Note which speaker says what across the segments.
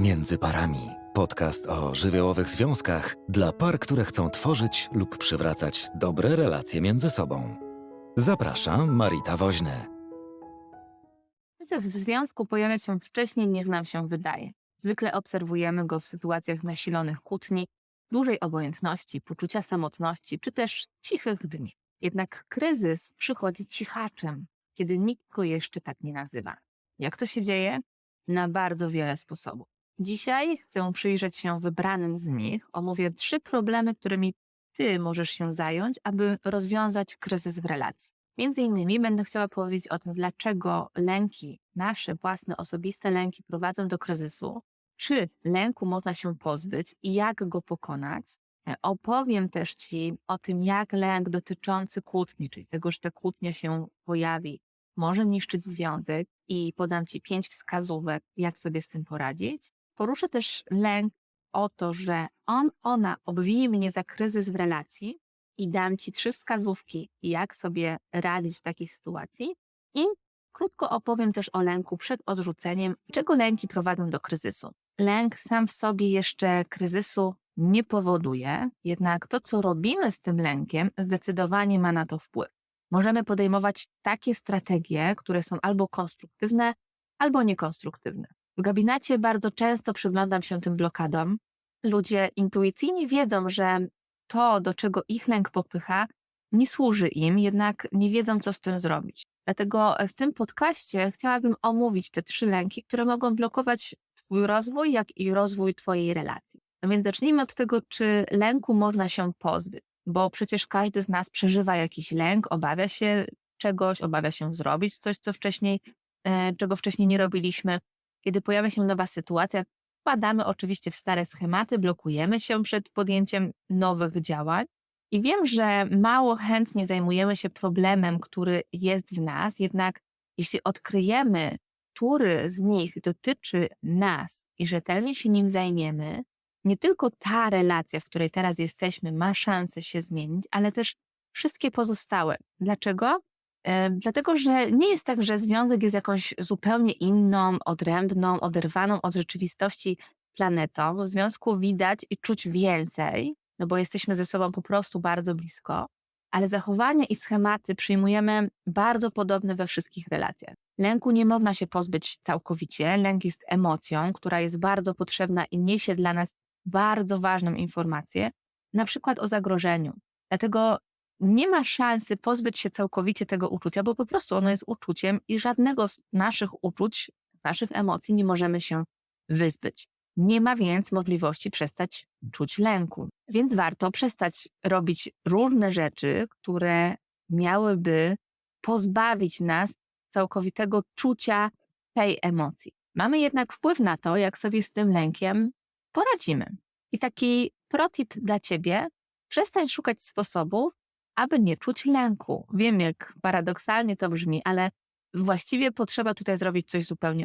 Speaker 1: Między parami. Podcast o żywiołowych związkach dla par, które chcą tworzyć lub przywracać dobre relacje między sobą. Zapraszam Marita Woźny.
Speaker 2: Kryzys w związku pojawia się wcześniej niż nam się wydaje. Zwykle obserwujemy go w sytuacjach nasilonych kłótni, dużej obojętności, poczucia samotności czy też cichych dni. Jednak kryzys przychodzi cichaczem, kiedy nikt go jeszcze tak nie nazywa. Jak to się dzieje? Na bardzo wiele sposobów. Dzisiaj chcę przyjrzeć się wybranym z nich. Omówię trzy problemy, którymi ty możesz się zająć, aby rozwiązać kryzys w relacji. Między innymi będę chciała powiedzieć o tym, dlaczego lęki, nasze własne osobiste lęki prowadzą do kryzysu, czy lęku można się pozbyć i jak go pokonać. E, Opowiem też Ci o tym, jak lęk dotyczący kłótni, czyli tego, że ta kłótnia się pojawi, może niszczyć związek i podam Ci pięć wskazówek, jak sobie z tym poradzić. Poruszę też lęk o to, że on, ona obwinie mnie za kryzys w relacji i dam Ci trzy wskazówki, jak sobie radzić w takiej sytuacji. I krótko opowiem też o lęku przed odrzuceniem, czego lęki prowadzą do kryzysu. Lęk sam w sobie jeszcze kryzysu nie powoduje, jednak to, co robimy z tym lękiem, zdecydowanie ma na to wpływ. Możemy podejmować takie strategie, które są albo konstruktywne, albo niekonstruktywne. W gabinecie bardzo często przyglądam się tym blokadom. Ludzie intuicyjnie wiedzą, że to, do czego ich lęk popycha, nie służy im, jednak nie wiedzą, co z tym zrobić. Dlatego w tym podcaście chciałabym omówić te trzy lęki, które mogą blokować Twój rozwój, jak i rozwój Twojej relacji. No więc zacznijmy od tego, czy lęku można się pozbyć, bo przecież każdy z nas przeżywa jakiś lęk, obawia się czegoś, obawia się zrobić coś, co wcześniej, e, czego wcześniej nie robiliśmy. Kiedy pojawia się nowa sytuacja, wpadamy oczywiście w stare schematy, blokujemy się przed podjęciem nowych działań. I wiem, że mało chętnie zajmujemy się problemem, który jest w nas, jednak jeśli odkryjemy, który z nich dotyczy nas i rzetelnie się nim zajmiemy, nie tylko ta relacja, w której teraz jesteśmy, ma szansę się zmienić, ale też wszystkie pozostałe. Dlaczego? E, dlatego, że nie jest tak, że związek jest jakąś zupełnie inną, odrębną, oderwaną od rzeczywistości planetą. W związku widać i czuć więcej, no bo jesteśmy ze sobą po prostu bardzo blisko, ale zachowania i schematy przyjmujemy bardzo podobne we wszystkich relacjach. Lęku nie można się pozbyć całkowicie. Lęk jest emocją, która jest bardzo potrzebna i niesie dla nas bardzo ważną informację, na przykład o zagrożeniu. Dlatego nie ma szansy pozbyć się całkowicie tego uczucia, bo po prostu ono jest uczuciem i żadnego z naszych uczuć, naszych emocji nie możemy się wyzbyć. Nie ma więc możliwości przestać czuć lęku. Więc warto przestać robić różne rzeczy, które miałyby pozbawić nas całkowitego czucia tej emocji. Mamy jednak wpływ na to, jak sobie z tym lękiem poradzimy. I taki protip dla ciebie: przestań szukać sposobów, aby nie czuć lęku. Wiem, jak paradoksalnie to brzmi, ale właściwie potrzeba tutaj zrobić coś zupełnie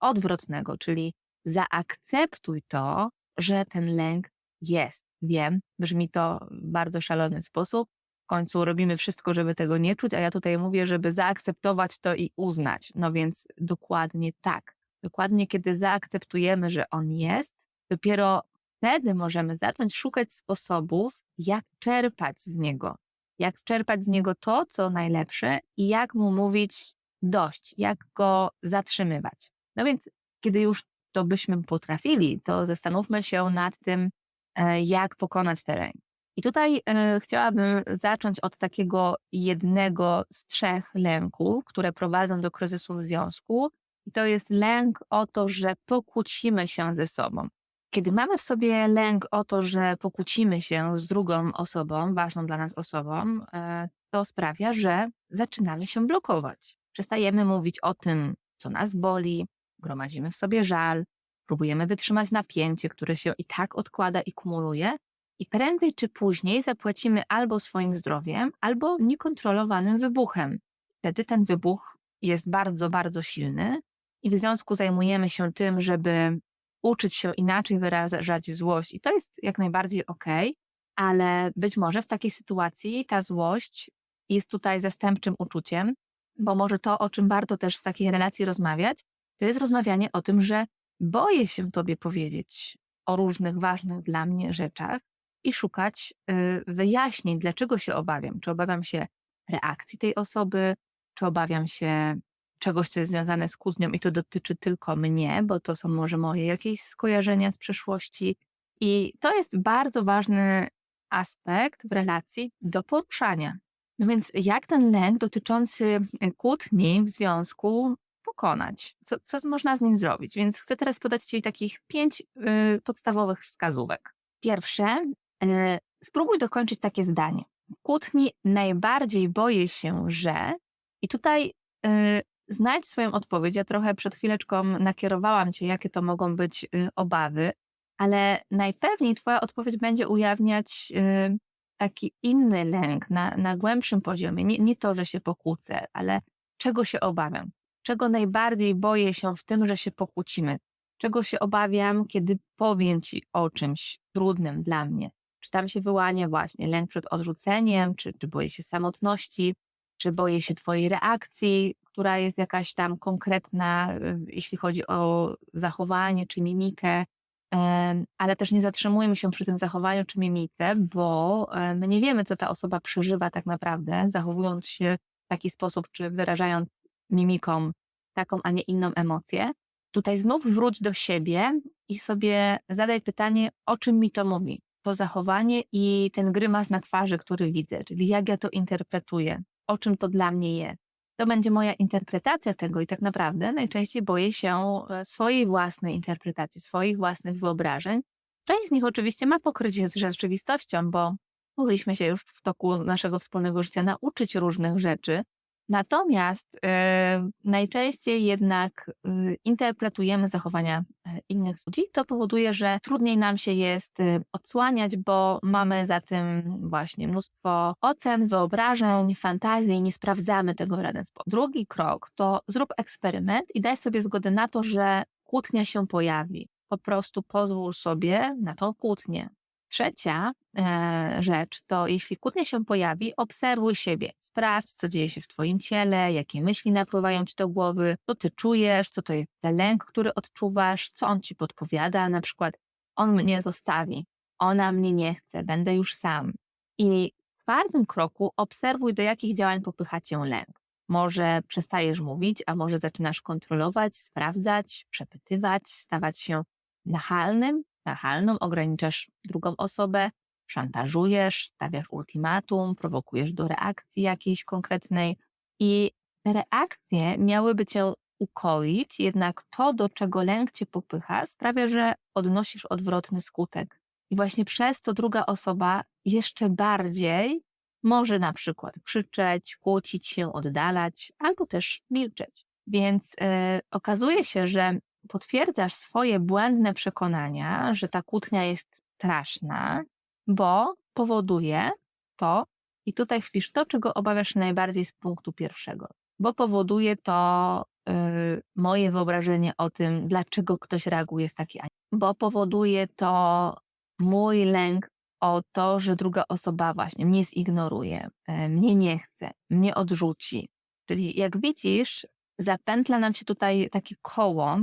Speaker 2: odwrotnego, czyli zaakceptuj to, że ten lęk jest. Wiem, brzmi to w bardzo szalony sposób. W końcu robimy wszystko, żeby tego nie czuć, a ja tutaj mówię, żeby zaakceptować to i uznać. No więc dokładnie tak. Dokładnie kiedy zaakceptujemy, że on jest, dopiero wtedy możemy zacząć szukać sposobów, jak czerpać z niego. Jak czerpać z niego to, co najlepsze i jak mu mówić dość, jak go zatrzymywać. No więc, kiedy już to byśmy potrafili, to zastanówmy się nad tym, e, jak pokonać ten. I tutaj e, chciałabym zacząć od takiego jednego z trzech lęków, które prowadzą do kryzysu w związku. I to jest lęk o to, że pokłócimy się ze sobą. Kiedy mamy w sobie lęk o to, że pokłócimy się z drugą osobą, ważną dla nas osobą, e, to sprawia, że zaczynamy się blokować. Przestajemy mówić o tym, co nas boli, gromadzimy w sobie żal, próbujemy wytrzymać napięcie, które się i tak odkłada i kumuluje, i prędzej czy później zapłacimy albo swoim zdrowiem, albo niekontrolowanym wybuchem. Wtedy ten wybuch jest bardzo, bardzo silny i w związku zajmujemy się tym, żeby uczyć się inaczej wyrażać złość, i to jest jak najbardziej ok, ale być może w takiej sytuacji ta złość jest tutaj zastępczym uczuciem, bo może to, o czym warto też w takiej relacji rozmawiać, to jest rozmawianie o tym, że boję się tobie powiedzieć o różnych ważnych dla mnie rzeczach i szukać y, wyjaśnień, dlaczego się obawiam. Czy obawiam się reakcji tej osoby, czy obawiam się czegoś, co jest związane z kłótnią i to dotyczy tylko mnie, bo to są może moje jakieś skojarzenia z przeszłości. I to jest bardzo ważny aspekt w relacji do poruszania. No więc jak ten lęk dotyczący kłótni w związku pokonać? Co, co można z nim zrobić? Więc chcę teraz podać Ci takich pięć y, podstawowych wskazówek. Pierwsze, y, spróbuj dokończyć takie zdanie. Kłótni najbardziej boję się, że i tutaj y, znajdź swoją odpowiedź. Ja trochę przed chwileczką nakierowałam Cię, jakie to mogą być y, obawy, ale najpewniej Twoja odpowiedź będzie ujawniać y, taki inny lęk na, na głębszym poziomie. Nie, nie to, że się pokłócę, ale czego się obawiam. Czego najbardziej boję się w tym, że się pokłócimy. Czego się obawiam, kiedy powiem Ci o czymś trudnym dla mnie. Czy tam się wyłania właśnie lęk przed odrzuceniem, czy, czy boję się samotności, czy boję się Twojej reakcji, która jest jakaś tam konkretna, y, jeśli chodzi o zachowanie czy mimikę, ale też nie zatrzymujmy się przy tym zachowaniu czy mimice, bo my nie wiemy, co ta osoba przeżywa tak naprawdę, zachowując się w taki sposób, czy wyrażając mimiką taką, a nie inną emocję. Tutaj znów wróć do siebie i sobie zadaj pytanie, o czym mi to mówi. To zachowanie i ten grymas na twarzy, który widzę, czyli jak ja to interpretuję, o czym to dla mnie jest. To będzie moja interpretacja tego i tak naprawdę najczęściej boję się e, swojej własnej interpretacji, swoich własnych wyobrażeń. Część z nich oczywiście ma pokrycie z rzeczywistością, bo mogliśmy się już w toku naszego wspólnego życia nauczyć różnych rzeczy. Natomiast e, najczęściej jednak y, interpretujemy zachowania e, innych ludzi. To powoduje, że trudniej nam się jest y, odsłaniać, bo mamy za tym właśnie mnóstwo ocen, wyobrażeń, fantazji nie sprawdzamy tego w żaden sposób. Drugi krok to zrób eksperyment i daj sobie zgodę na to, że kłótnia się pojawi. Po prostu pozwól sobie na tą kłótnię. Trzecia e, rzecz to, jeśli kłótnia się pojawi, obserwuj siebie. Sprawdź, co dzieje się w Twoim ciele, jakie myśli napływają Ci do głowy, co Ty czujesz, co to jest ten lęk, który odczuwasz, co on Ci podpowiada. Na przykład, on mnie zostawi, ona mnie nie chce, będę już sam. I w czwartym kroku obserwuj, do jakich działań popycha Cię lęk. Może przestajesz mówić, a może zaczynasz kontrolować, sprawdzać, przepytywać, stawać się nachalnym, nachalną, ograniczasz drugą osobę, szantażujesz, stawiasz ultimatum, prowokujesz do reakcji jakiejś konkretnej i te reakcje miałyby cię ukoić, jednak to, do czego lęk cię popycha, sprawia, że odnosisz odwrotny skutek. I właśnie przez to druga osoba jeszcze bardziej może na przykład krzyczeć, kłócić się, oddalać, albo też milczeć. Więc e, okazuje się, że potwierdzasz swoje błędne przekonania, że ta kłótnia jest straszna, bo powoduje to, i tutaj wpisz to, czego obawiasz się najbardziej z punktu pierwszego, bo powoduje to y, moje wyobrażenie o tym, dlaczego ktoś reaguje w taki, a nie, bo powoduje to mój lęk o to, że druga osoba właśnie mnie zignoruje, y, mnie nie chce, mnie odrzuci. Czyli jak widzisz, zapętla nam się tutaj takie koło,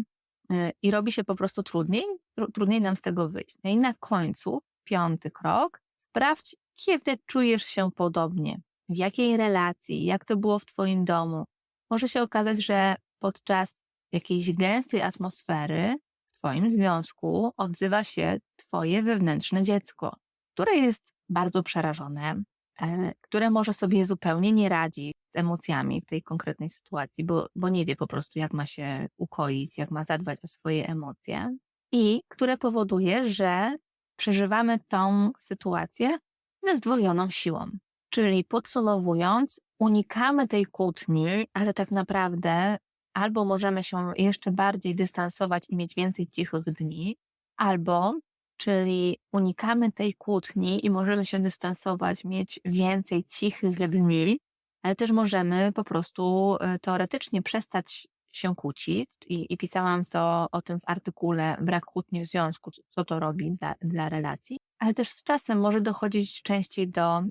Speaker 2: i robi się po prostu trudniej, tru- trudniej nam z tego wyjść. No i na końcu, piąty krok, sprawdź, kiedy czujesz się podobnie, w jakiej relacji, jak to było w Twoim domu. Może się okazać, że podczas jakiejś gęstej atmosfery w Twoim związku odzywa się Twoje wewnętrzne dziecko, które jest bardzo przerażone, które może sobie zupełnie nie radzi z emocjami w tej konkretnej sytuacji, bo, bo nie wie po prostu, jak ma się ukoić, jak ma zadbać o swoje emocje, i które powoduje, że przeżywamy tą sytuację ze zdwojoną siłą. Czyli podsumowując, unikamy tej kłótni, ale tak naprawdę albo możemy się jeszcze bardziej dystansować i mieć więcej cichych dni, albo czyli unikamy tej kłótni i możemy się dystansować, mieć więcej cichych dni, ale też możemy po prostu e, teoretycznie przestać się kłócić i, i pisałam to o tym w artykule Brak kłótni w związku, co- to robi dla, dla relacji, ale też z czasem może dochodzić częściej do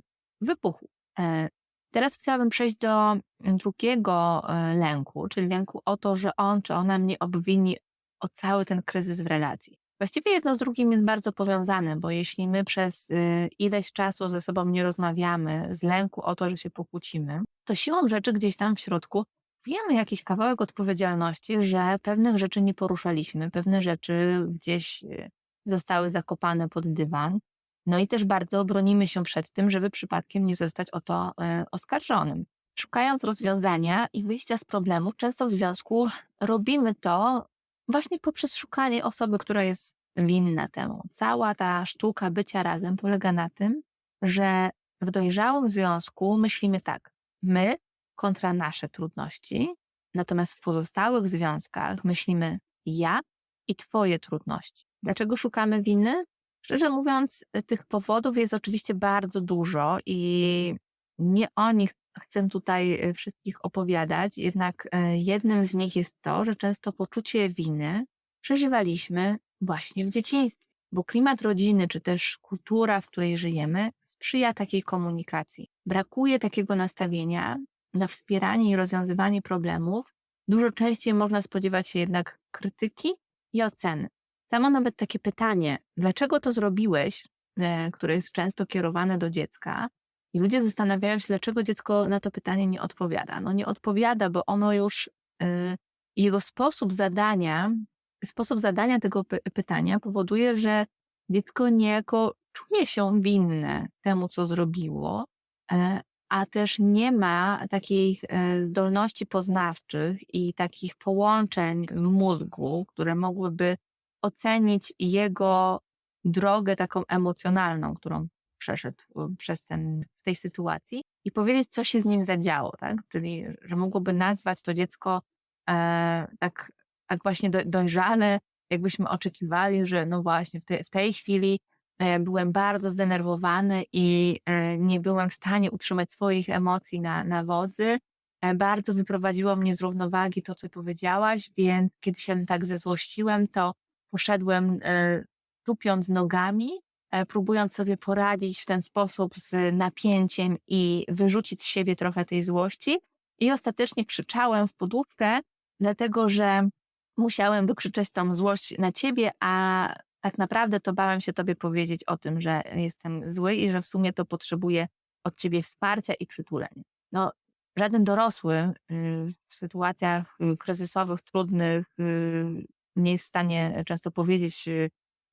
Speaker 2: wybuchu. E, Teraz chciałabym przejść do drugiego e, lęku, czyli lęku o to, że on czy ona mnie obwini o cały ten kryzys w relacji. Właściwie jedno z drugim jest bardzo powiązane, bo jeśli my przez y, ileś czasu ze sobą nie rozmawiamy, z lęku o to, że się pokłócimy, to siłą rzeczy gdzieś tam w środku wiemy jakiś kawałek odpowiedzialności, że pewnych rzeczy nie poruszaliśmy, pewne rzeczy gdzieś y, zostały zakopane pod dywan. No i też bardzo bronimy się przed tym, żeby przypadkiem nie zostać o to y, oskarżonym. Szukając rozwiązania i wyjścia z problemów, często w związku robimy to właśnie poprzez szukanie osoby, która jest winna temu. Cała ta sztuka bycia razem polega na tym, że w dojrzałym związku myślimy tak, my kontra nasze trudności, natomiast w pozostałych związkach myślimy ja i twoje trudności. Dlaczego szukamy winy? Szczerze mówiąc, tych powodów jest oczywiście bardzo dużo i nie o nich chcę tutaj y, wszystkich opowiadać, jednak e, jednym z nich jest to, że często poczucie winy przeżywaliśmy właśnie w dzieciństwie, bo klimat rodziny czy też kultura, w której żyjemy, sprzyja takiej komunikacji. Brakuje takiego nastawienia na wspieranie i rozwiązywanie problemów. Dużo częściej można spodziewać się jednak krytyki i oceny. Samo nawet takie pytanie, dlaczego to zrobiłeś, e, które jest często kierowane do dziecka, i ludzie zastanawiają się, dlaczego dziecko na to pytanie nie odpowiada. No nie odpowiada, bo ono już, y, jego sposób zadania, sposób zadania tego py pytania powoduje, że dziecko niejako czuje się winne temu, co zrobiło, e, a też nie ma takich e, zdolności poznawczych i takich połączeń w mózgu, które mogłyby ocenić jego drogę taką emocjonalną, którą przeszedł y, przez ten, w tej sytuacji i powiedzieć, co się z nim zadziało, tak? Czyli, że mogłoby nazwać to dziecko e, tak, tak właśnie do, jakbyśmy oczekiwali, że no właśnie w, te, w tej chwili e, byłem bardzo zdenerwowany i e, nie byłem w stanie utrzymać swoich emocji na, na wodzy. E, bardzo wyprowadziło mnie z równowagi to, co powiedziałaś, więc kiedy się tak zezłościłem, to poszedłem e, tupiąc nogami próbując sobie poradzić w ten sposób z napięciem i wyrzucić z siebie trochę tej złości. I ostatecznie krzyczałem w poduszkę, dlatego że musiałem wykrzyczeć tą złość na ciebie, a tak naprawdę to bałem się tobie powiedzieć o tym, że jestem zły i że w sumie to potrzebuję od ciebie wsparcia i przytulenia. No, żaden dorosły y, w sytuacjach y, kryzysowych, trudnych, y, nie jest w stanie często powiedzieć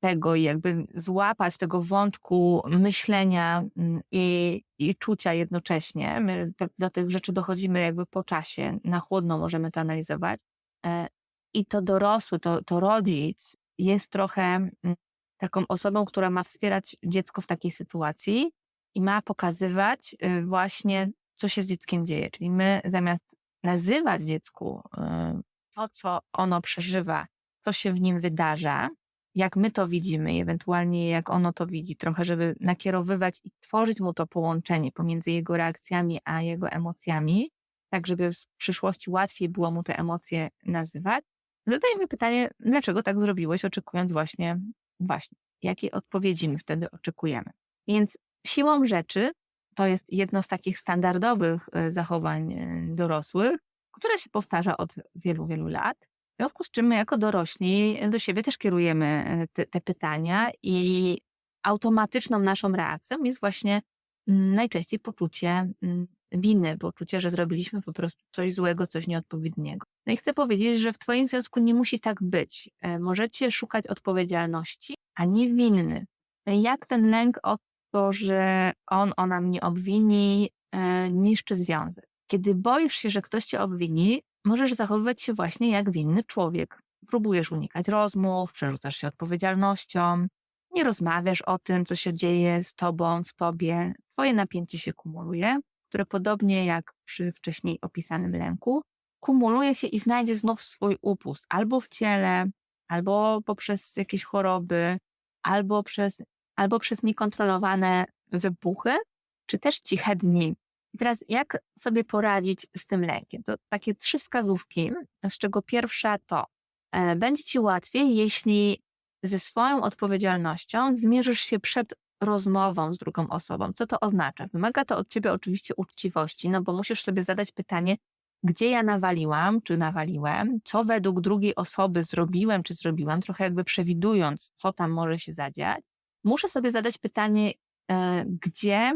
Speaker 2: tego i jakby złapać tego wątku myślenia mm, i, i czucia jednocześnie. My do tych rzeczy dochodzimy jakby po czasie, na chłodno możemy to analizować. E, I to dorosły, to, to rodzic jest trochę mm, taką osobą, która ma wspierać dziecko w takiej sytuacji i ma pokazywać y, właśnie, co się z dzieckiem dzieje. Czyli my zamiast nazywać dziecku y, to, co ono przeżywa, co się w nim wydarza, jak my to widzimy, ewentualnie jak ono to widzi, trochę, żeby nakierowywać i tworzyć mu to połączenie pomiędzy jego reakcjami a jego emocjami, tak żeby w przyszłości łatwiej było mu te emocje nazywać. Zadajmy pytanie, dlaczego tak zrobiłeś, oczekując właśnie, właśnie, jakiej odpowiedzi my wtedy oczekujemy. Więc siłą rzeczy to jest jedno z takich standardowych e, zachowań e, dorosłych, które się powtarza od wielu, wielu lat. W związku z czym my jako dorośli do siebie też kierujemy e, te, te pytania i automatyczną naszą reakcją jest właśnie mm, najczęściej poczucie mm, winy, poczucie, że zrobiliśmy po prostu coś złego, coś nieodpowiedniego. No i chcę powiedzieć, że w Twoim związku nie musi tak być. E, Możecie szukać odpowiedzialności, a nie winny. Jak ten lęk o to, że on, ona mnie obwini, e, niszczy związek. Kiedy boisz się, że ktoś cię obwini, możesz zachowywać się właśnie jak winny człowiek. Próbujesz unikać rozmów, przerzucasz się odpowiedzialnością, nie rozmawiasz o tym, co się dzieje z tobą, w tobie. Twoje napięcie się kumuluje, które podobnie jak przy wcześniej opisanym lęku, kumuluje się i znajdzie znów swój upust albo w ciele, albo poprzez jakieś choroby, albo przez, albo przez niekontrolowane wybuchy, czy też ciche dni. I teraz jak sobie poradzić z tym lękiem? To takie trzy wskazówki, z czego pierwsza to e, będzie ci łatwiej, jeśli ze swoją odpowiedzialnością zmierzysz się przed rozmową z drugą osobą. Co to oznacza? Wymaga to od ciebie oczywiście uczciwości, no bo musisz sobie zadać pytanie, gdzie ja nawaliłam, czy nawaliłem, co według drugiej osoby zrobiłem, czy zrobiłam, trochę jakby przewidując, co tam może się zadziać, muszę sobie zadać pytanie, e, gdzie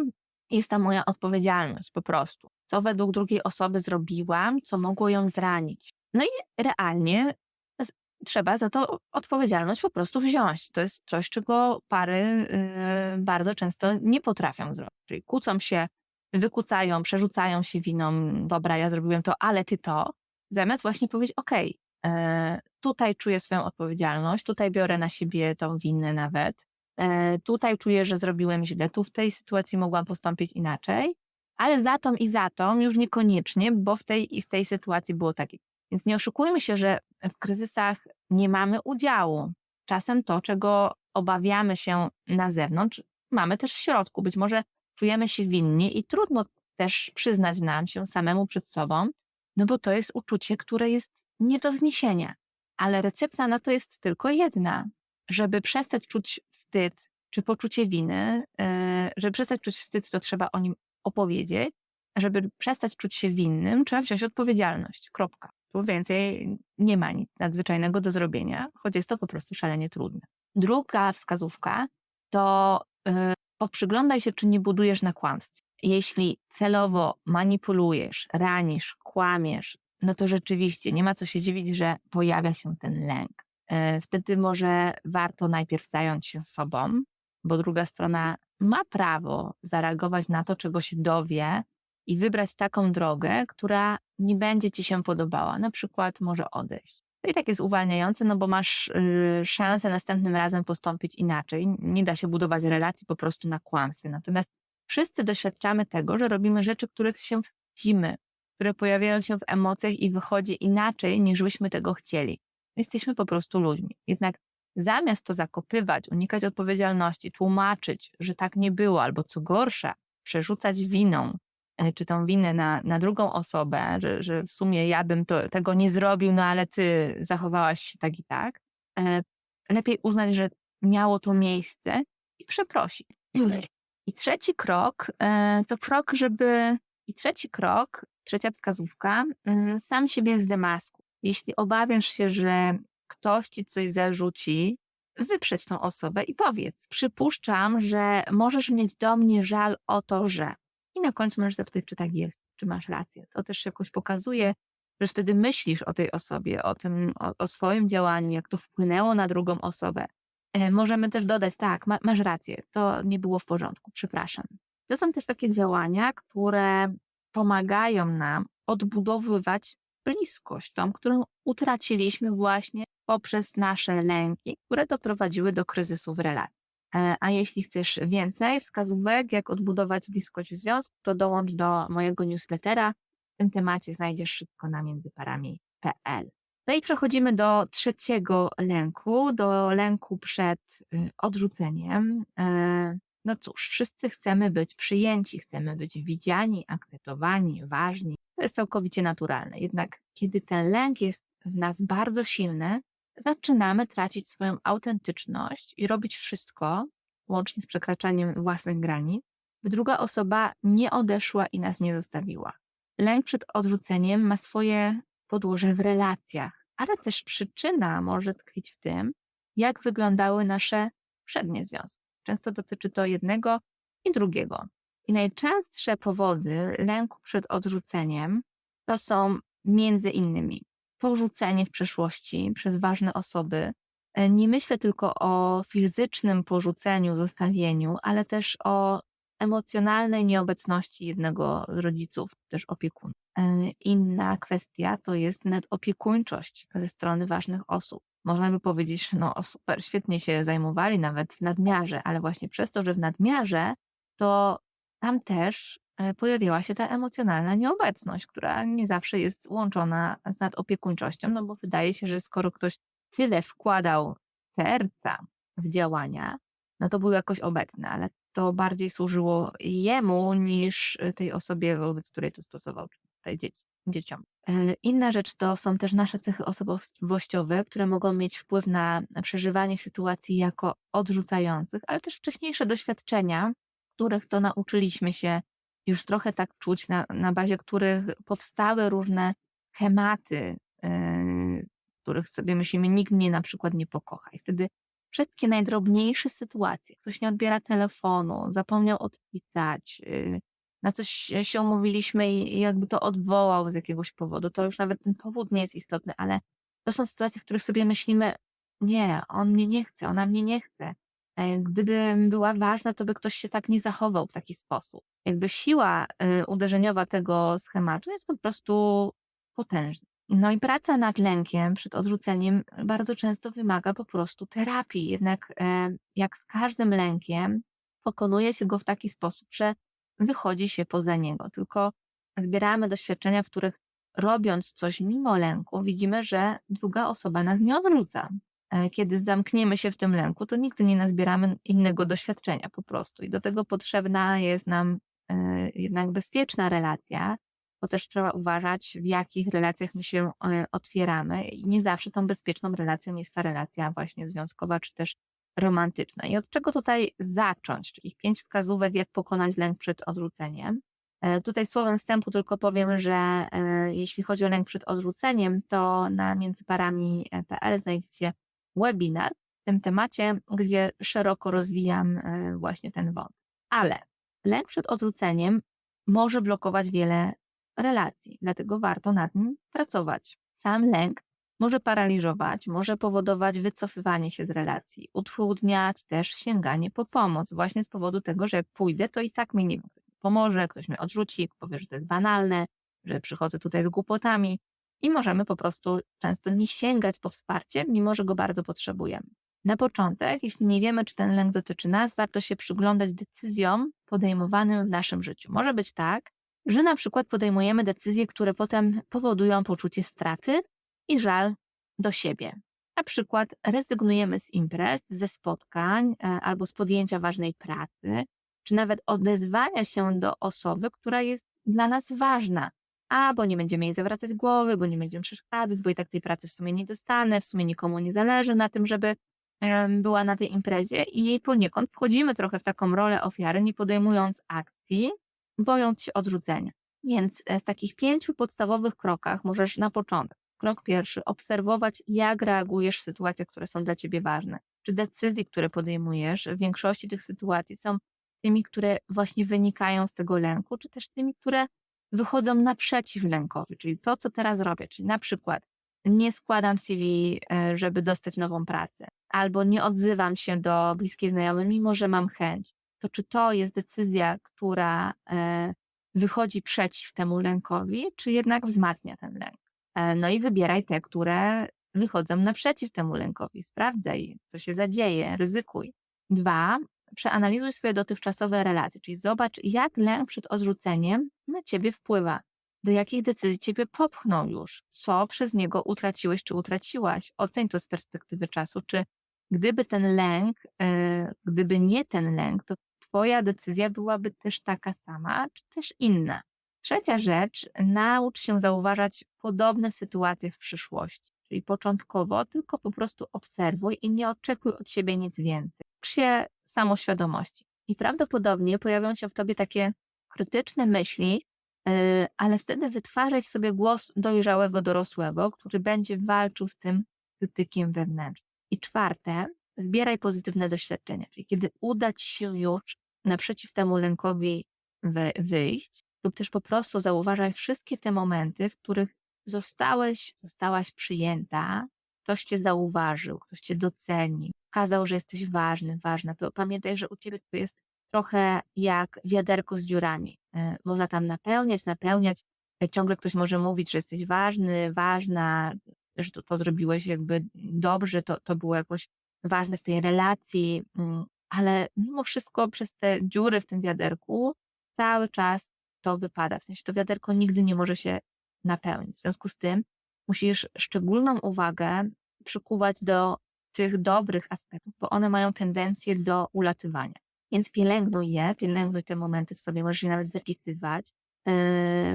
Speaker 2: jest ta moja odpowiedzialność po prostu. Co według drugiej osoby zrobiłam, co mogło ją zranić. No i realnie trzeba za to odpowiedzialność po prostu wziąć. To jest coś, czego pary y, bardzo często nie potrafią zrobić. Czyli kłócą się, wykucają, przerzucają się winą, dobra, ja zrobiłem to, ale ty to, zamiast właśnie powiedzieć, okej, e, tutaj czuję swoją odpowiedzialność, tutaj biorę na siebie tą winę nawet, tutaj czuję, że zrobiłem źle, tu w tej sytuacji mogłam postąpić inaczej, ale za tą i za tą już niekoniecznie, bo w tej i w tej sytuacji było tak. Więc nie oszukujmy się, że w kryzysach nie mamy udziału. Czasem to, czego obawiamy się na zewnątrz, mamy też w środku. Być może czujemy się winni i trudno też przyznać nam się samemu przed sobą, no bo to jest uczucie, które jest nie do zniesienia. Ale recepta na to jest tylko jedna. Żeby przestać czuć wstyd czy poczucie winy, yy, żeby przestać czuć wstyd, to trzeba o nim opowiedzieć. Żeby przestać czuć się winnym, trzeba wziąć odpowiedzialność. Kropka. Tu więcej nie ma nic nadzwyczajnego do zrobienia, choć jest to po prostu szalenie trudne. Druga wskazówka to yy, poprzyglądaj się, czy nie budujesz na kłamstwie. Jeśli celowo manipulujesz, ranisz, kłamiesz, no to rzeczywiście nie ma co się dziwić, że pojawia się ten lęk. Yy, Wtedy może warto najpierw zająć się sobą, bo druga strona ma prawo zareagować na to, czego się dowie i wybrać taką drogę, która nie będzie ci się podobała. Na przykład może odejść. To i tak jest uwalniające, no bo masz y, szansę następnym razem postąpić inaczej. Nie da się budować relacji po prostu na kłamstwie. Natomiast wszyscy doświadczamy tego, że robimy rzeczy, których się wstydzimy, które pojawiają się w emocjach i wychodzi inaczej, niż byśmy tego chcieli. Jesteśmy po prostu ludźmi. Jednak zamiast to zakopywać, unikać odpowiedzialności, tłumaczyć, że tak nie było, albo co gorsza, przerzucać winą, e, czy tą winę na, na drugą osobę, że, że w sumie ja bym to, tego nie zrobił, no ale ty zachowałaś się tak i tak, e, lepiej uznać, że miało to miejsce i przeprosić. I trzeci krok e, to krok, żeby. I trzeci krok, trzecia wskazówka, mm, sam siebie zdemaskuj. Jeśli obawiasz się, że ktoś ci coś zarzuci, wyprzeć tą osobę i powiedz: Przypuszczam, że możesz mieć do mnie żal o to, że. I na końcu możesz zapytać, czy tak jest, czy masz rację. To też jakoś pokazuje, że wtedy myślisz o tej osobie, o tym, o, o swoim działaniu, jak to wpłynęło na drugą osobę. E, Możemy też dodać, tak, ma, masz rację, to nie było w porządku, przepraszam. To są też takie działania, które pomagają nam odbudowywać bliskość, tą, którą utraciliśmy właśnie poprzez nasze lęki, które doprowadziły do kryzysu w relacji. E, A jeśli chcesz więcej wskazówek, jak odbudować bliskość w związku, to dołącz do mojego newslettera. W tym temacie znajdziesz szybko na międzyparami.pl. No i przechodzimy do trzeciego lęku, do lęku przed y, odrzuceniem. No cóż, wszyscy chcemy być przyjęci, chcemy być widziani, akceptowani, ważni. To jest całkowicie naturalne. Jednak kiedy ten lęk jest w nas bardzo silny, zaczynamy tracić swoją autentyczność i robić wszystko, łącznie z przekraczaniem własnych granic, by druga osoba nie odeszła i nas nie zostawiła. Lęk przed odrzuceniem ma swoje podłoże w relacjach, ale też przyczyna może tkwić w tym, jak wyglądały nasze przednie związki. Często dotyczy to jednego i drugiego. I najczęstsze powody lęku przed odrzuceniem to są między innymi porzucenie w przeszłości przez ważne osoby. E, Nie myślę tylko o fizycznym porzuceniu, zostawieniu, ale też o emocjonalnej nieobecności jednego z rodziców, też opiekunów. E, Inna kwestia to jest nadopiekuńczość ze strony ważnych osób. Można by powiedzieć, no super, świetnie się zajmowali nawet w nadmiarze, ale właśnie przez to, że w nadmiarze, to tam też e, pojawiła się ta emocjonalna nieobecność, która nie zawsze jest łączona z nadopiekuńczością, no bo wydaje się, że skoro ktoś tyle wkładał serca w działania, no to był jakoś obecny, ale to bardziej służyło jemu niż tej osobie, wobec której to stosował, tutaj dzieci, dzieciom. E, Inna rzecz to są też nasze cechy osobowościowe, które mogą mieć wpływ na przeżywanie sytuacji jako odrzucających, ale też wcześniejsze doświadczenia, których to nauczyliśmy się już trochę tak czuć, na, na bazie których powstały różne schematy, yy, których sobie myślimy, nikt mnie na przykład nie pokocha. I wtedy wszystkie najdrobniejsze sytuacje, ktoś nie odbiera telefonu, zapomniał odpisać, yy, na coś się umówiliśmy i jakby to odwołał z jakiegoś powodu, to już nawet ten powód nie jest istotny, ale to są sytuacje, w których sobie myślimy, nie, on mnie nie chce, ona mnie nie chce. E, Gdybym była ważna, to by ktoś się tak nie zachował w taki sposób. Jakby siła y, uderzeniowa tego schematu jest po prostu potężna. No i praca nad lękiem przed odrzuceniem bardzo często wymaga po prostu terapii. Jednak e, jak z każdym lękiem, pokonuje się go w taki sposób, że wychodzi się poza niego. Tylko zbieramy doświadczenia, w których robiąc coś mimo lęku, widzimy, że druga osoba nas nie odrzuca. E, Kiedy zamkniemy się w tym lęku, to nigdy nie nazbieramy innego doświadczenia po prostu. I do tego potrzebna jest nam e, jednak bezpieczna relacja, bo też trzeba uważać, w jakich relacjach my się e, otwieramy. I nie zawsze tą bezpieczną relacją jest ta relacja właśnie związkowa, czy też romantyczna. I od czego tutaj zacząć? Czyli pięć wskazówek, jak pokonać lęk przed odrzuceniem. E, Tutaj słowem wstępu tylko powiem, że e, jeśli chodzi o lęk przed odrzuceniem, to na międzyparami.pl znajdziecie webinar w tym temacie, gdzie szeroko rozwijam e, właśnie ten wątek. Ale lęk przed odrzuceniem może blokować wiele relacji, dlatego warto nad nim pracować. Sam lęk może paraliżować, może powodować wycofywanie się z relacji, utrudniać też sięganie po pomoc, właśnie z powodu tego, że jak pójdę, to i tak mi nie pomoże, ktoś mnie odrzuci, powie, że to jest banalne, że przychodzę tutaj z głupotami i możemy po prostu często nie sięgać po wsparcie, mimo że go bardzo potrzebujemy. Na początek, jeśli nie wiemy, czy ten lęk dotyczy nas, warto się przyglądać decyzjom podejmowanym w naszym życiu. Może być tak, że na przykład podejmujemy decyzje, które potem powodują poczucie straty i żal do siebie. Na przykład rezygnujemy z imprez, ze spotkań e, albo z podjęcia ważnej pracy, czy nawet odezwania się do osoby, która jest dla nas ważna. A, bo nie będziemy jej zawracać głowy, bo nie będziemy przeszkadzać, bo i tak tej pracy w sumie nie dostanę, w sumie nikomu nie zależy na tym, żeby była na tej imprezie i jej poniekąd wchodzimy trochę w taką rolę ofiary, nie podejmując akcji, bojąc się odrzucenia. Więc e, w takich pięciu podstawowych krokach możesz na początek, krok pierwszy, obserwować, jak reagujesz w sytuacjach, które są dla ciebie ważne. Czy decyzje, które podejmujesz w większości tych sytuacji są tymi, które właśnie wynikają z tego lęku, czy też tymi, które wychodzą naprzeciw lękowi, czyli to, co teraz robię, czyli na przykład nie składam CV, e, żeby dostać nową pracę, albo nie odzywam się do bliskiej znajomej, mimo że mam chęć. To czy to jest decyzja, która e, wychodzi przeciw temu lękowi, czy jednak wzmacnia ten lęk? E, No i wybieraj te, które wychodzą naprzeciw temu lękowi. Sprawdzaj, co się zadzieje, ryzykuj. Dwa, przeanalizuj swoje dotychczasowe relacje, czyli zobacz, jak lęk przed odrzuceniem na ciebie wpływa, do jakich decyzji ciebie popchnął już, co przez niego utraciłeś czy utraciłaś. Oceń to z perspektywy czasu, czy gdyby ten lęk, e, gdyby nie ten lęk, to twoja decyzja byłaby też taka sama, czy też inna. Trzecia rzecz, naucz się zauważać podobne sytuacje w przyszłości. Czyli początkowo tylko po prostu obserwuj i nie oczekuj od siebie nic więcej. Ucz się samoświadomości. I prawdopodobnie pojawią się w tobie takie krytyczne myśli, yy, ale wtedy wytwarzaj w sobie głos dojrzałego dorosłego, który będzie walczył z tym krytykiem wewnętrznym. I czwarte, zbieraj pozytywne doświadczenia. Czyli kiedy uda ci się już naprzeciw temu lękowi wy- wyjść, lub też po prostu zauważaj wszystkie te momenty, w których zostałeś, zostałaś przyjęta, ktoś cię zauważył, ktoś cię docenił, pokazał, że jesteś ważny, ważna, to pamiętaj, że u ciebie to jest trochę jak wiaderko z dziurami. E, Można tam napełniać, napełniać. E, Ciągle ktoś może mówić, że jesteś ważny, ważna, że to, to zrobiłeś jakby dobrze, to, to było jakoś ważne w tej relacji, mm, ale mimo wszystko przez te dziury w tym wiaderku cały czas to wypada. W sensie to wiaderko nigdy nie może się napełnić. W związku z tym musisz szczególną uwagę przykuwać do tych dobrych aspektów, bo one mają tendencję do ulatywania. Więc pielęgnuj je, pielęgnuj te momenty w sobie, możesz je nawet zapisywać, yy,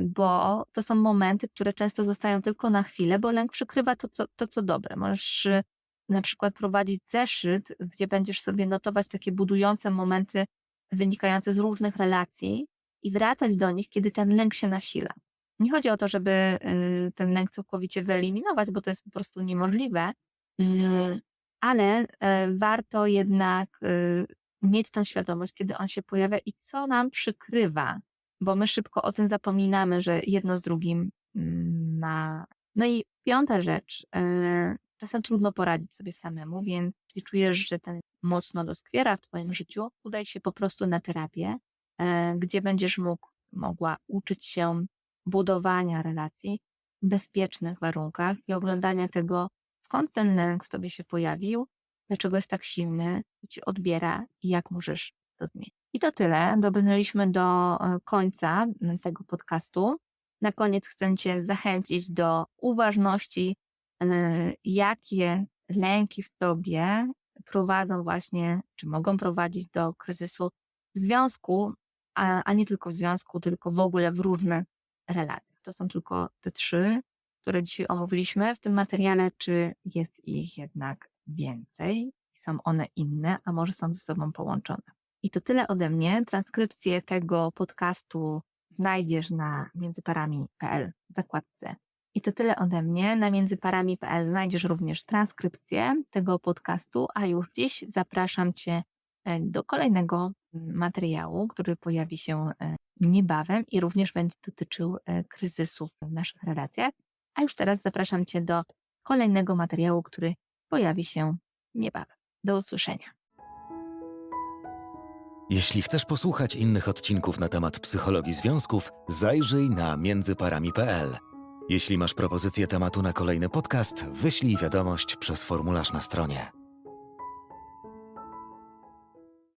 Speaker 2: bo to są momenty, które często zostają tylko na chwilę, bo lęk przykrywa to, co, to, co dobre. Możesz yy, na przykład prowadzić zeszyt, gdzie będziesz sobie notować takie budujące momenty wynikające z różnych relacji i wracać do nich, kiedy ten lęk się nasila. Nie chodzi o to, żeby y, ten lęk całkowicie wyeliminować, bo to jest po prostu niemożliwe, y, ale e, warto jednak y, mieć tą świadomość, kiedy on się pojawia i co nam przykrywa, bo my szybko o tym zapominamy, że jedno z drugim mm, ma. No i piąta rzecz. e, Czasem trudno poradzić sobie samemu, więc jeśli czujesz, że ten mocno doskwiera w Twoim życiu, udaj się po prostu na terapię, gdzie będziesz mógł, mogła uczyć się budowania relacji w bezpiecznych warunkach i oglądania tego, skąd ten lęk w Tobie się pojawił, dlaczego jest tak silny, co Ci odbiera i jak możesz to zmienić. I to tyle. Dobrnęliśmy do e, końca tego podcastu. Na koniec chcę Cię zachęcić do uważności, e, jakie lęki w Tobie prowadzą właśnie, czy mogą prowadzić do kryzysu w związku, a, a nie tylko w związku, tylko w ogóle w różnych relacjach. To są tylko te trzy, które dzisiaj omówiliśmy w tym materiale, czy jest ich jednak więcej? Są one inne, a może są ze sobą połączone? I to tyle ode mnie. Transkrypcję tego podcastu znajdziesz na międzyparami.pl w zakładce. I to tyle ode mnie. Na międzyparami.pl znajdziesz również transkrypcję tego podcastu, a już dziś zapraszam Cię e, do kolejnego materiału, który pojawi się e, niebawem i również będzie dotyczył e, kryzysów w naszych relacjach. A już teraz zapraszam Cię do kolejnego materiału, który pojawi się niebawem. Do usłyszenia.
Speaker 1: Jeśli chcesz posłuchać innych odcinków na temat psychologii związków, zajrzyj na międzyparami.pl. Jeśli masz propozycję tematu na kolejny podcast, wyślij wiadomość przez formularz na stronie.